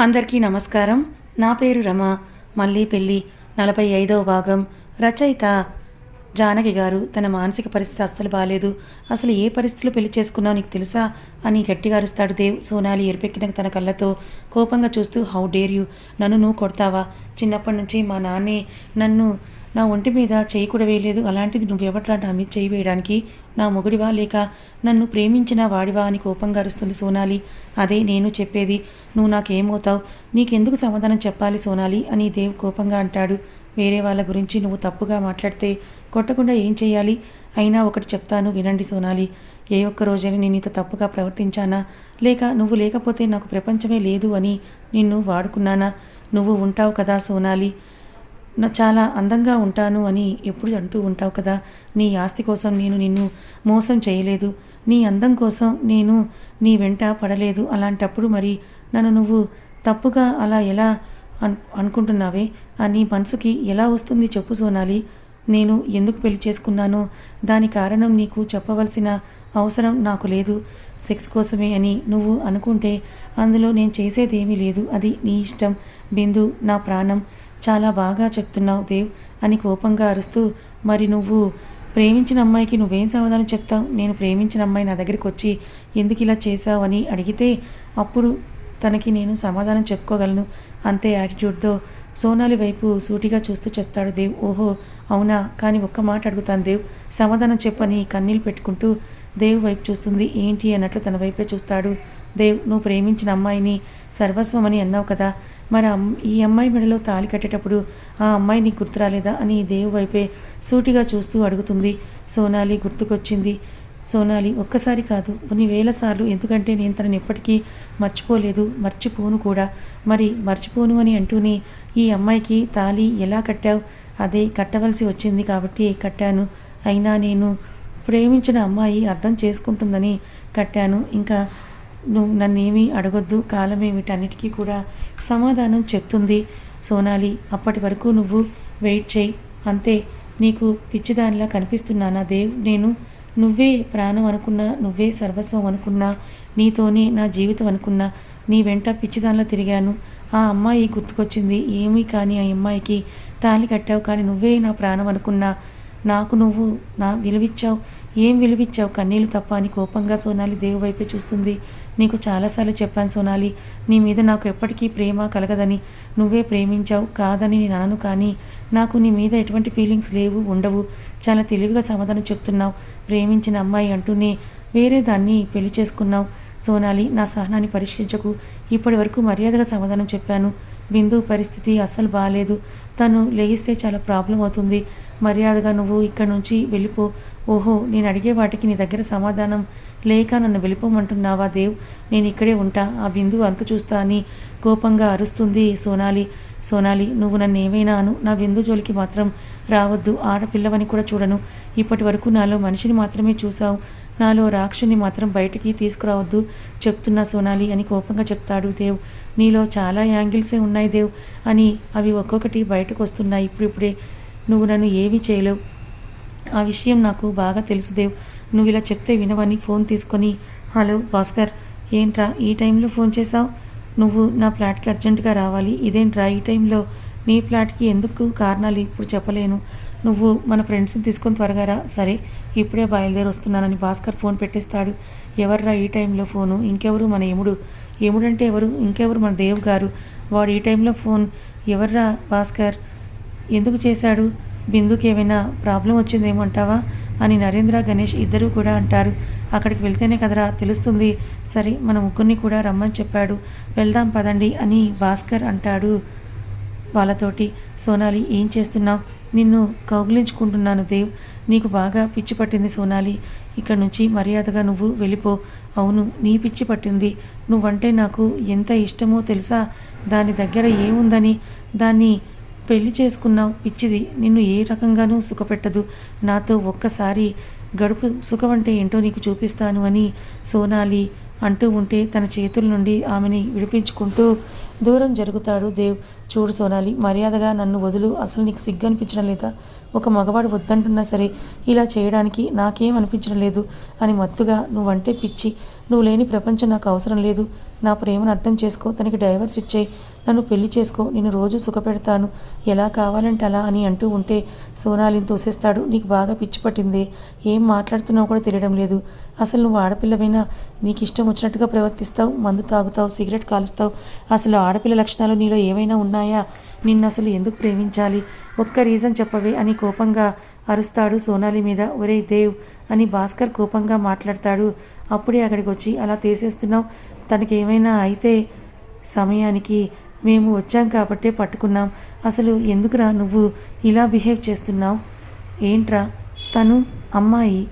అందరికీ నమస్కారం. నా పేరు రమ. మళ్ళీ పెళ్ళి నలభై ఐదవ భాగం. రచయిత జానకి గారు తన మానసిక పరిస్థితి అస్సలు బాగాలేదు అసలు ఏ పరిస్థితిలో పెళ్ళి చేసుకున్నావు నీకు తెలుసా? అని గట్టిగా అరుస్తాడు దేవ్. సోనాలి ఎరిపెక్కిన తన కళ్ళతో కోపంగా చూస్తూ హౌ డేర్ యూ? నన్ను నువ్వు కొడతావా? చిన్నప్పటి నుంచి మా నాన్నే నన్ను నా ఒంటి మీద చేయి కూడా వేయలేదు. అలాంటిది నువ్వెవట్రా నా మీద చేయి వేయడానికి? నా మొగుడివా లేక నన్ను ప్రేమించిన వాడివా అని కోపంగా అరుస్తుంది సోనాలి. అదే నేను చెప్పేది. నువ్వు నాకేమవుతావు? నీకెందుకు సమాధానం చెప్పాలి సోనాలి అని దేవ్ కోపంగా అంటాడు. వేరే వాళ్ళ గురించి నువ్వు తప్పుగా మాట్లాడితే కొట్టకుండా ఏం చేయాలి? అయినా ఒకటి చెప్తాను వినండి సోనాలి. ఏ ఒక్క రోజైనా నేను ఇంత తప్పుగా ప్రవర్తించానా? లేక నువ్వు లేకపోతే నాకు ప్రపంచమే లేదు అని నిన్ను వాడుకున్నానా? నువ్వు ఉంటావు కదా సోనాలి. నా చాలా అందంగా ఉంటాను అని ఎప్పుడు అంటూ ఉంటావు కదా. నీ ఆస్తి కోసం నేను నిన్ను మోసం చేయలేదు. నీ అందం కోసం నేను నీ వెంట పడలేదు. అలాంటప్పుడు మరి నన్ను నువ్వు తప్పుగా అలా ఎలా అన్ అనుకుంటున్నావే? ఆ నీ మనసుకి ఎలా వస్తుంది చెప్పు సోనాలి. నేను ఎందుకు పెళ్ళి చేసుకున్నానో? దాని కారణం నీకు చెప్పవలసిన అవసరం నాకు లేదు. సెక్స్ కోసమే అని నువ్వు అనుకుంటే అందులో నేను చేసేదేమీ లేదు. అది నీ ఇష్టం. బిందు నా ప్రాణం. చాలా బాగా చెప్తున్నావు దేవ్ అని కోపంగా అరుస్తూ మరి నువ్వు ప్రేమించిన అమ్మాయికి నువ్వేం సమాధానం చెప్తావు? నేను ప్రేమించిన అమ్మాయి నా దగ్గరికి వచ్చి ఎందుకు ఇలా చేశావు? అని అడిగితే అప్పుడు తనకి నేను సమాధానం చెప్పుకోగలను అంతే యాటిట్యూడ్తో సోనాలి వైపు సూటిగా చూస్తూ చెప్తాడు దేవ్. ఓహో అవునా? కానీ ఒక్క మాట అడుగుతాను దేవ్. సమాధానం చెప్పని కన్నీళ్ళు పెట్టుకుంటూ దేవ్ వైపు చూస్తుంది. ఏంటి? అన్నట్లు తన వైపే చూస్తాడు. దేవ్ నువ్వు ప్రేమించిన అమ్మాయిని సర్వస్వం అని అన్నావు కదా. మన ఈ అమ్మాయి మెడలో తాళి కట్టేటప్పుడు ఆ అమ్మాయి నీకు గుర్తు రాలేదా అని దేవు వైపే సూటిగా చూస్తూ అడుగుతుంది. సోనాలి గుర్తుకొచ్చింది. సోనాలి ఒక్కసారి కాదు. కొన్ని వేల సార్లు ఎందుకంటే నేను తనని ఎప్పటికీ మర్చిపోలేదు. మర్చిపోను కూడా. మరి మర్చిపోను అని అంటూనే ఈ అమ్మాయికి తాళి ఎలా కట్టావు? అదే కట్టవలసి వచ్చింది కాబట్టి కట్టాను. అయినా నేను ప్రేమించిన అమ్మాయి అర్థం చేసుకుంటుందని కట్టాను. ఇంకా నువ్వు నన్నేమీ అడగొద్దు. కాలమే వీటన్నిటికీ కూడా సమాధానం చెప్తుంది. సోనాలి అప్పటి వరకు నువ్వు వెయిట్ చేయి. అంతే నీకు పిచ్చిదానిలా కనిపిస్తున్నానా దేవ్? నేను నువ్వే ప్రాణం అనుకున్నా నువ్వే సర్వస్వం అనుకున్నా నీతోనే నా జీవితం అనుకున్నా నీ వెంట పిచ్చిదానిలో తిరిగాను. ఆ అమ్మాయి గుర్తుకొచ్చింది ఏమీ కానీ ఆ అమ్మాయికి తాళి కట్టావు కానీ నువ్వే నా ప్రాణం అనుకున్నా. నాకు నువ్వు నా విలువిచ్చావు. ఏం విలువిచ్చావు కన్నీళ్ళు తప్ప అని కోపంగా సోనాలి దేవు వైపే చూస్తుంది. నీకు చాలాసార్లు చెప్పాను సోనాలి నీ మీద నాకు ఎప్పటికీ ప్రేమ కలగదని. నువ్వే ప్రేమించావు కాదని నేను అనను కానీ నాకు నీ మీద ఎటువంటి ఫీలింగ్స్ లేవు ఉండవు. చాలా తెలివిగా సమాధానం చెప్తున్నావు. ప్రేమించిన అమ్మాయి అంటూనే వేరే దాన్ని పెళ్ళి చేసుకున్నావు. సోనాలి నా సహనాన్ని పరీక్షించకు ఇప్పటి వరకు మర్యాదగా సమాధానం చెప్పాను. బిందు పరిస్థితి అస్సలు బాగాలేదు తను లేగిస్తే చాలా ప్రాబ్లం అవుతుంది. మర్యాదగా నువ్వు ఇక్కడ నుంచి వెళ్ళిపో. ఓహో నేను అడిగే వాటికి నీ దగ్గర సమాధానం లేక నన్ను వెళ్ళిపోమంటున్నావా దేవ్? నేను ఇక్కడే ఉంటా. ఆ బిందు అంత చూస్తా అని కోపంగా అరుస్తుంది సోనాలి. సోనాలి నువ్వు నన్ను ఏమైనా అను. నా బిందు జోలికి మాత్రం రావద్దు. ఆడపిల్లవని కూడా చూడను. ఇప్పటి వరకు నాలో మనిషిని మాత్రమే చూసావు నాలో రాక్షుని మాత్రం బయటికి తీసుకురావద్దు చెప్తున్నా సోనాలి అని కోపంగా చెప్తాడు దేవ్. నీలో చాలా యాంగిల్సే ఉన్నాయి దేవ్ అని అవి ఒక్కొక్కటి బయటకు వస్తున్నాయి ఇప్పుడిప్పుడే నువ్వు నన్ను ఏమీ చేయలేవు. ఆ విషయం నాకు బాగా తెలుసు దేవ్. నువ్వు ఇలా చెప్తే వినవని ఫోన్ తీసుకొని హలో భాస్కర్ ఏంట్రా ఈ టైంలో ఫోన్ చేసావు నువ్వు నా ఫ్లాట్కి అర్జెంటుగా రావాలి. ఇదేంట్రా ఈ టైంలో? నీ ఫ్లాట్కి ఎందుకు కారణాలు ఇప్పుడు చెప్పలేను. నువ్వు మన ఫ్రెండ్స్ని తీసుకొని త్వరగా రా. సరే ఇప్పుడే బయలుదేరి వస్తున్నానని భాస్కర్ ఫోన్ పెట్టేస్తాడు. ఎవర్రా ఈ టైంలో ఫోను? ఇంకెవరు మన యముడు? యముడంటే ఎవరు? ఇంకెవరు మన దేవ్ గారు? వాడు ఈ టైంలో ఫోన్. ఎవర్రా భాస్కర్? ఎందుకు చేశాడు? బిందుకి ఏమైనా ప్రాబ్లం వచ్చిందేమంటావా? అని నరేంద్ర గణేష్ ఇద్దరూ కూడా అంటారు. అక్కడికి వెళ్తేనే కదరా తెలుస్తుంది. సరే మన ముగ్గురిని కూడా రమ్మని చెప్పాడు. వెళ్దాం పదండి అని భాస్కర్ అంటాడు వాళ్ళతోటి. సోనాలి ఏం చేస్తున్నావు? నిన్ను కౌగిలించుకుంటున్నాను దేవ్. నీకు బాగా పిచ్చి పట్టింది సోనాలి. ఇక్కడ నుంచి మర్యాదగా నువ్వు వెళ్ళిపో. అవును నీ పిచ్చి పట్టింది. నువ్వంటే నాకు ఎంత ఇష్టమో తెలుసా? దాని దగ్గర ఏముందని? దాన్ని పెళ్ళి చేసుకున్నావు పిచ్చిది. నిన్ను ఏ రకంగానూ సుఖపెట్టదు. నాతో ఒక్కసారి గడుపు సుఖమంటే ఏంటో నీకు చూపిస్తాను అని సోనాలి అంటూ ఉంటే తన చేతుల నుండి ఆమెని విడిపించుకుంటూ దూరం జరుగుతాడు దేవ్. చూడు సోనాలి మర్యాదగా నన్ను వదులు. అసలు నీకు సిగ్గు అనిపించడం లేదా? ఒక మగవాడు వద్దంటున్నా సరే ఇలా చేయడానికి నాకేం అనిపించడం లేదు అని మత్తుగా నువ్వంటే పిచ్చి. నువ్వు లేని ప్రపంచం నాకు అవసరం లేదు. నా ప్రేమను అర్థం చేసుకో. తనకి డైవర్స్ ఇచ్చేయి. నన్ను పెళ్ళి చేసుకో నేను రోజు సుఖపెడతాను. ఎలా కావాలంటే అలా అని అంటూ ఉంటే సోనాలిని తోసేస్తాడు. నీకు బాగా పిచ్చి పట్టింది. ఏం మాట్లాడుతున్నావు కూడా తెలియడం లేదు. అసలు నువ్వు ఆడపిల్లవైనా? నీకు ఇష్టం వచ్చినట్టుగా ప్రవర్తిస్తావు. మందు తాగుతావు సిగరెట్ కాలుస్తావు. అసలు ఆడపిల్ల లక్షణాలు నీలో ఏమైనా ఉన్నాయా? నిన్ను అసలు ఎందుకు ప్రేమించాలి? ఒక్క రీజన్ చెప్పవే అని కోపంగా అరుస్తాడు సోనాలి మీద. ఒరే దేవ్ అని భాస్కర్ కోపంగా మాట్లాడతాడు. అప్పుడే అక్కడికి వచ్చి అలా తీసేస్తున్నావు. తనకి ఏమైనా అయితే సమయానికి మేము వచ్చాం కాబట్టే పట్టుకున్నాం. అసలు ఎందుకురా నువ్వు ఇలా బిహేవ్ చేస్తున్నావు? ఏంట్రా? తను అమ్మాయి.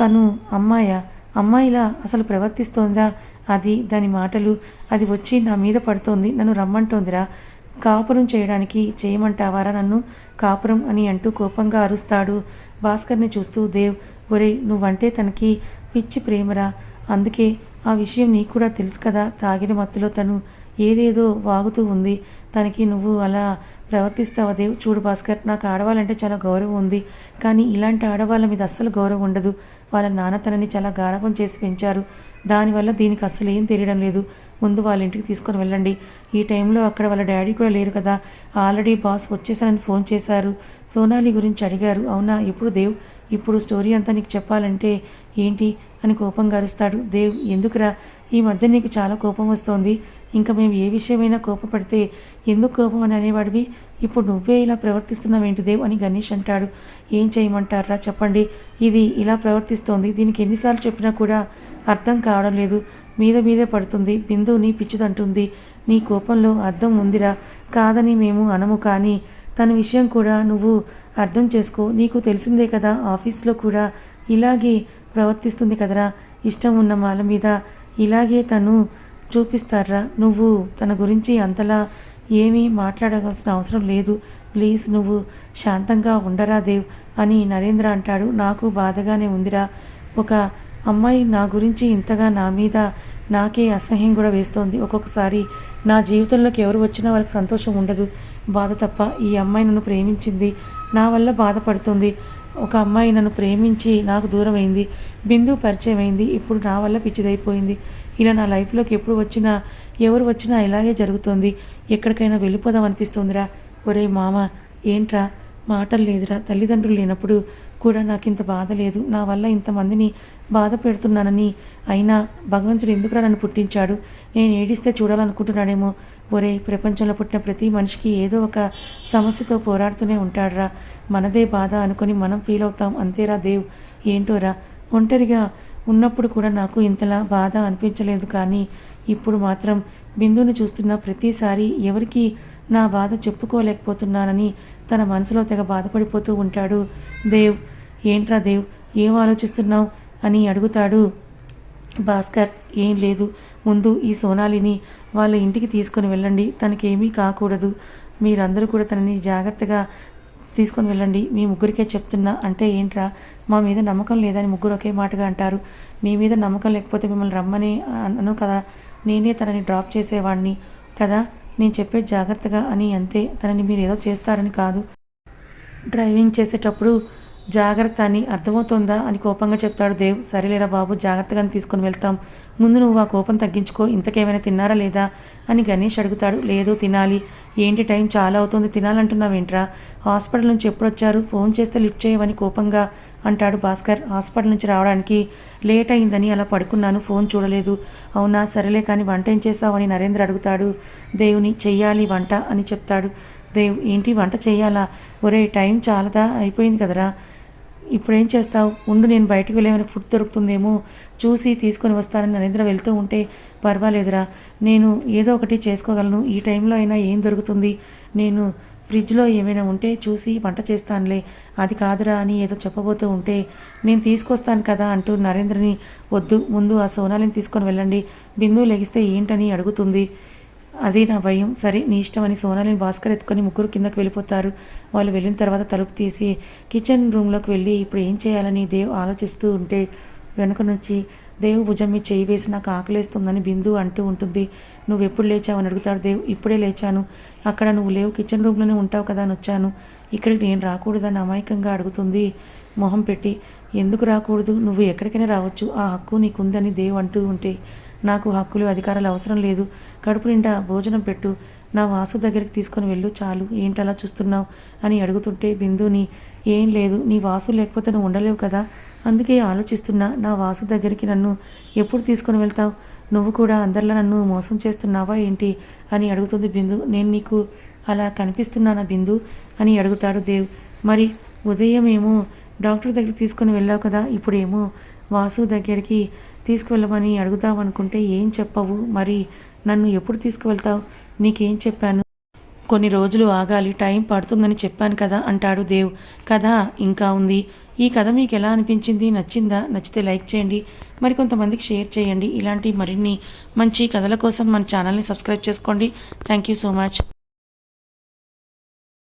తను అమ్మాయా? అమ్మాయిలా అసలు ప్రవర్తిస్తోందా? అది దాని మాటలు అది వచ్చి నా మీద పడుతోంది. నన్ను రమ్మంటోందిరా. కాపురం చేయడానికి చేయమంటావారా నన్ను? కాపురం అని అంటూ కోపంగా అరుస్తాడు భాస్కర్ని చూస్తూ దేవ్. ఒరే నువ్వంటే తనకి పిచ్చి ప్రేమరా? అందుకే ఆ విషయం నీకు కూడా తెలుసు కదా తాగిన మత్తులో తను ఏదేదో వాగుతూ ఉంది. తనకి నువ్వు అలా ప్రవర్తిస్తావా దేవ్? చూడు భాస్కర్ నాకు ఆడవాళ్ళంటే చాలా గౌరవం ఉంది. కానీ ఇలాంటి ఆడవాళ్ళ మీద అస్సలు గౌరవం ఉండదు. వాళ్ళ నాన్న తనని చాలా గారవం చేసి పెంచారు. దానివల్ల దీనికి అస్సలు ఏం తెలియడం లేదు. ముందు వాళ్ళ ఇంటికి తీసుకొని వెళ్ళండి. ఈ టైంలో అక్కడ వాళ్ళ డాడీ కూడా లేరు కదా. ఆల్రెడీ బాస్ వచ్చేసానని ఫోన్ చేశారు. సోనాలి గురించి అడిగారు. అవునా? ఎప్పుడు దేవ్? ఇప్పుడు స్టోరీ అంతా నీకు చెప్పాలంటే ఏంటి అని కోపంగా అరుస్తాడు దేవ్ ఎందుకురా? ఈ మధ్య నీకు చాలా కోపం వస్తోంది. ఇంకా మేము ఏ విషయమైనా కోపపడితే ఎందుకు కోపం అని అనేవాడివి? ఇప్పుడు నువ్వే ఇలా ప్రవర్తిస్తున్నావేంటి దేవ్ అని గణేష్ అంటాడు. ఏం చేయమంటారా? చెప్పండి. ఇది ఇలా ప్రవర్తిస్తోంది. దీనికి ఎన్నిసార్లు చెప్పినా కూడా అర్థం కావడం లేదు. మీద మీదే పడుతుంది. బిందుని పిచ్చిదంటుంది. నీ కోపంలో అర్థం ఉందిరా. కాదని మేము అనము కానీ తన విషయం కూడా నువ్వు అర్థం చేసుకో. నీకు తెలిసిందే కదా ఆఫీస్లో కూడా ఇలాగే ప్రవర్తిస్తుంది కదరా. ఇష్టం ఉన్న మాల మీద ఇలాగే తను చూపిస్తారా నువ్వు తన గురించి అంతలా ఏమీ మాట్లాడవలసిన అవసరం లేదు. ప్లీజ్ నువ్వు శాంతంగా ఉండరా దేవ్ అని నరేంద్ర అంటాడు. నాకు బాధగానే ఉందిరా. ఒక అమ్మాయి నా గురించి ఇంతగా నా మీద నాకే అసహ్యం కూడా వేస్తోంది. ఒక్కొక్కసారి నా జీవితంలోకి ఎవరు వచ్చినా వాళ్ళకి సంతోషం ఉండదు. బాధ తప్ప ఈ అమ్మాయి నన్ను ప్రేమించింది. నా వల్ల బాధపడుతుంది. ఒక అమ్మాయి నన్ను ప్రేమించి నాకు దూరం అయింది బిందు పరిచయం అయింది. ఇప్పుడు నా వల్ల పిచ్చిదైపోయింది. ఇలా నా లైఫ్లోకి ఎప్పుడు వచ్చినా ఎవరు వచ్చినా ఇలాగే జరుగుతుంది. ఎక్కడికైనా వెళ్ళిపోదాం అనిపిస్తుందిరా. ఒరే మామ ఏంట్రా? మాటలు లేదురా. తల్లిదండ్రులు లేనప్పుడు కూడా నాకు ఇంత బాధ లేదు. నా వల్ల ఇంతమందిని బాధ పెడుతున్నానని. అయినా భగవంతుడు ఎందుకురా నన్ను పుట్టించాడు? నేను ఏడిస్తే చూడాలనుకుంటున్నాడేమో. ఒరే ప్రపంచంలో పుట్టిన ప్రతి మనిషికి ఏదో ఒక సమస్యతో పోరాడుతూనే ఉంటాడురా. మనదే బాధ అనుకొని మనం ఫీల్ అవుతాం. అంతేరా దేవ్? ఏంటోరా? ఒంటరిగా ఉన్నప్పుడు కూడా నాకు ఇంతలా బాధ అనిపించలేదు కానీ ఇప్పుడు మాత్రం బిందుని చూస్తున్న ప్రతిసారి ఎవరికి నా బాధ చెప్పుకోలేకపోతున్నానని తన మనసులో తెగ బాధపడిపోతూ ఉంటాడు దేవ్. ఏంట్రా దేవ్ ఏం ఆలోచిస్తున్నావు? అని అడుగుతాడు. భాస్కర్ ఏం లేదు. ముందు ఈ సోనాలిని వాళ్ళ ఇంటికి తీసుకొని వెళ్ళండి. తనకేమీ కాకూడదు. మీరందరూ కూడా తనని జాగ్రత్తగా తీసుకొని వెళ్ళండి. మీ ముగ్గురికే చెప్తున్నా. అంటే ఏంట్రా? మా మీద నమ్మకం లేదని ముగ్గురు ఒకే మాటగా అంటారు. మీ మీద నమ్మకం లేకపోతే మిమ్మల్ని రమ్మని అను కదా. నేనే తనని డ్రాప్ చేసేవాడిని కదా. నేను చెప్పే జాగ్రత్తగా అని అంతే. తనని మీరు ఏదో చేస్తారని కాదు. డ్రైవింగ్ చేసేటప్పుడు జాగ్రత్త అని అర్థమవుతుందా అని కోపంగా చెప్తాడు దేవ్. సరేలేరా బాబు జాగ్రత్తగానే తీసుకొని వెళ్తాం. ముందు నువ్వు ఆ కోపం తగ్గించుకో. ఇంతకేమైనా తిన్నారా లేదా అని గణేష్ అడుగుతాడు. లేదు తినాలి. ఏంటి టైం? చాలా అవుతుంది. తినాలంటున్నావేంట్రా? హాస్పిటల్ నుంచి ఎప్పుడు వచ్చారు ఫోన్ చేస్తే లిఫ్ట్ చేయవని కోపంగా అంటాడు భాస్కర్. హాస్పిటల్ నుంచి రావడానికి లేట్ అయిందని అలా పడుకున్నాను. ఫోన్ చూడలేదు. అవునా? సరేలే కానీ వంట ఏం చేస్తావని నరేంద్ర అడుగుతాడు. దేవుని చెయ్యాలి వంట అని చెప్తాడు దేవ్. ఏంటి? వంట చేయాలా ఒరే టైం చాలదా? అయిపోయింది కదరా? ఇప్పుడు ఏం చేస్తావు? ఉండు నేను బయటకు వెళ్ళేమైనా ఫుడ్ దొరుకుతుందేమో చూసి తీసుకొని వస్తానని నరేంద్ర వెళ్తూ ఉంటే పర్వాలేదురా. నేను ఏదో ఒకటి చేసుకోగలను. ఈ టైంలో అయినా ఏం దొరుకుతుంది? నేను ఫ్రిడ్జ్లో ఏమైనా ఉంటే చూసి వంట చేస్తానులే. అది కాదురా అని ఏదో చెప్పబోతూ ఉంటే నేను తీసుకొస్తాను కదా అంటూ నరేంద్రని వద్దు ముందు ఆ సోనాలిని తీసుకొని వెళ్ళండి. బిందు లెగిస్తే ఏంటని అడుగుతుంది. అది నా భయం. సరే నీ ఇష్టం అని సోనాలిని భాస్కర్ ఎత్తుకొని ముగ్గురు కిందకు వెళ్ళిపోతారు. వాళ్ళు వెళ్ళిన తర్వాత తలుపు తీసి కిచెన్ రూమ్లోకి వెళ్ళి ఇప్పుడు ఏం చేయాలని దేవ్ ఆలోచిస్తూ ఉంటే వెనుక నుంచి దేవు భుజం మీ చేయి వేసి నాకు ఆకలేస్తుందని బిందు అంటూ ఉంటుంది. నువ్వు ఎప్పుడు లేచావు? అని అడుగుతాడు దేవ్. ఇప్పుడే లేచాను. అక్కడ నువ్వు లేవు. కిచెన్ రూమ్లోనే ఉంటావు కదా అని వచ్చాను. ఇక్కడికి నేను రాకూడదని అమాయకంగా అడుగుతుంది మొహం పెట్టి. ఎందుకు రాకూడదు? నువ్వు ఎక్కడికైనా రావచ్చు. ఆ హక్కు నీకుందని దేవ్ అంటూ ఉంటే నాకు హక్కులు అధికారాలు అవసరం లేదు. కడుపు నిండా భోజనం పెట్టు. నా వాసు దగ్గరికి తీసుకొని వెళ్ళు. చాలు. ఏంటలా చూస్తున్నావు? అని అడుగుతుంటే బిందుని ఏం లేదు. నీ వాసు లేకపోతే నువ్వు ఉండలేవు కదా? అందుకే ఆలోచిస్తున్నా. నా వాసు దగ్గరికి నన్ను ఎప్పుడు తీసుకొని వెళ్తావు? నువ్వు కూడా అందరిలో నన్ను మోసం చేస్తున్నావా ఏంటి? అని అడుగుతుంది బిందు. నేను నీకు అలా కనిపిస్తున్నానా బిందు? అని అడుగుతాడు దేవ్. మరి ఉదయం ఏమో డాక్టర్ దగ్గరికి తీసుకొని వెళ్ళావు కదా? ఇప్పుడేమో వాసు దగ్గరికి తీసుకువెళ్ళమని అడుగుదామనుకుంటే ఏం చెప్పవు. మరి నన్ను ఎప్పుడు తీసుకువెళ్తావు? నీకేం చెప్పాను? కొన్ని రోజులు ఆగాలి టైం పడుతుందని చెప్పాను కదా అంటాడు దేవ్. కథ ఇంకా ఉంది. ఈ కథ మీకు ఎలా అనిపించింది? నచ్చిందా? నచ్చితే లైక్ చేయండి. మరికొంతమందికి షేర్ చేయండి. ఇలాంటి మరిన్ని మంచి కథల కోసం మన ఛానల్ని సబ్స్క్రైబ్ చేసుకోండి. Thank you so much.